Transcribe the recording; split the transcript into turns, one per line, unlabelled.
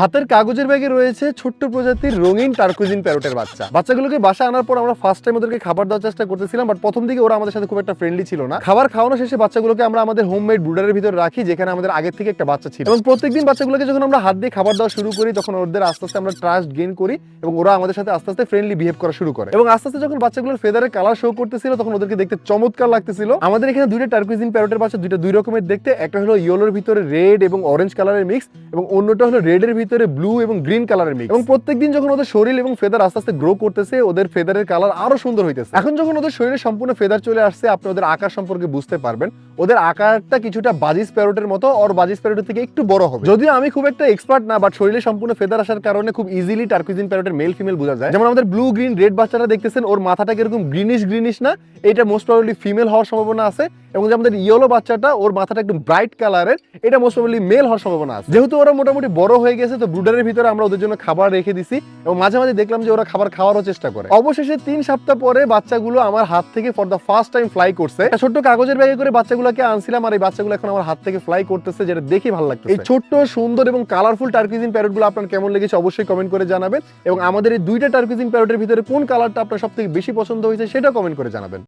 হাতের কাগজের ব্যাগে রয়েছে ছোট্ট প্রজাতির রঙিন টার্কুজিন প্যারোটের বাচ্চা। বাচ্চাগুলোকে বাসা আনার পর আমরা ফার্স্ট টাইম ওদেরকে খাবার দেওয়ার চেষ্টা করতেছিলাম বাট প্রথম দিকে ওরা আমাদের সাথে খুব একটা ফ্রেন্ডলি ছিল না। খাবার খাওয়ানো শেষে বাচ্চাগুলোকে আমরা আমাদের হোমমেড ব্রুডারের ভিতরে রাখি, যেখানে আমাদের আগের থেকে একটা বাচ্চা ছিল। এবং প্রত্যেকদিন বাচ্চাগুলোকে যখন আমরা হাত দিয়ে খাবার দেওয়া শুরু করি, তখন ওদের আস্তে আস্তে আমরা ট্রাস্ট গেইন করি এবং ওরা আমাদের সাথে আস্তে আস্তে ফ্রেন্ডলি বিহেভ করা শুরু করে। এবং আস্তে আস্তে যখন বাচ্চাগুলোর ফেদারের কালার শো করতেছিল, তখন ওদেরকে দেখতে চমৎকার লাগতেছিল। আমাদের এখানে দুইটা টার্কুইজিন প্যারোটের বাচ্চা, দুইটা দুই রকমের দেখতে, একটা হলো ইয়েলোর ভিতরে রেড এবং অরেঞ্জ কালারের মিক্স এবং অন্যটা হলো রেডের ভিতরে ব্লু এবং গ্রিন কালারের মিক্স এবং প্রত্যেকদিন যখন ওদের শরীর এবং ফেদার আস্তে আস্তে গ্রো করতেছে ওদের ফেদারের কালার আরও সুন্দর হইতেছে। এখন যখন ওদের শরীরে সম্পূর্ণ ফেদার চলে আসছে আপনি ওদের আকার সম্পর্কে বুঝতে পারবেন। ওদের আকারটা কিছুটা বাজিস প্যারোটের মতো আর বাজিস প্যারোটের থেকে একটু বড় হবে। যদিও আমি খুব একটা এক্সপার্ট না বাট শরীরে সম্পূর্ণ ফেদার আসার কারণে খুব ইজিলি টার্কুইজিন প্যারোটের মেল ফিমেল বোঝা যায়। যেমন আমাদের ব্লু গ্রিন রেড বাচ্চারা দেখতেছেন ওর মাথাটা কীরকম গ্রিনিশ গ্রিনিশ না? এটা মোস্ট প্রবাবলি ফিমেল হওয়ার সম্ভাবনা আছে। এবং যে আমাদের ইয়েলো বাচ্চাটা, ওর মাথাটা একটু ব্রাইট কালারের এটা মোস্ট প্রবাবলি মেল হওয়ার সম্ভাবনা আছে। যেহেতু ওরা মোটামুটি বড় হয়ে গেছে, তো ব্রুডারের ভিতরে আমরা ওদের জন্য খাবার রেখে দিছি এবং মাঝে মাঝে দেখলাম যে ওরা খাবার খাওয়ারও চেষ্টা করে। অবশেষে তিন সপ্তাহ পরে বাচ্চাগুলো আমার হাত থেকে for the first time fly করছে। ছোট্ট কাগজের ব্যাগে করে বাচ্চাগুলোকে আনছিলাম আর এই বাচ্চাগুলো এখন আমার হাত থেকে ফ্লাই করতেছে, যেটা দেখে ভালো লাগছে এই ছোট্ট, সুন্দর এবং কালারফুল টার্কিজিন প্যারটগুলো আপনার কেমন লেগেছে অবশ্যই কমেন্ট করে জানাবেন এবং আমাদের এই দুইটা টার্কিজিন প্যারটের ভিতরে কোন কালারটা আপনার সব থেকে বেশি পছন্দ হয়েছে সেটা কমেন্ট করে জানাবেন।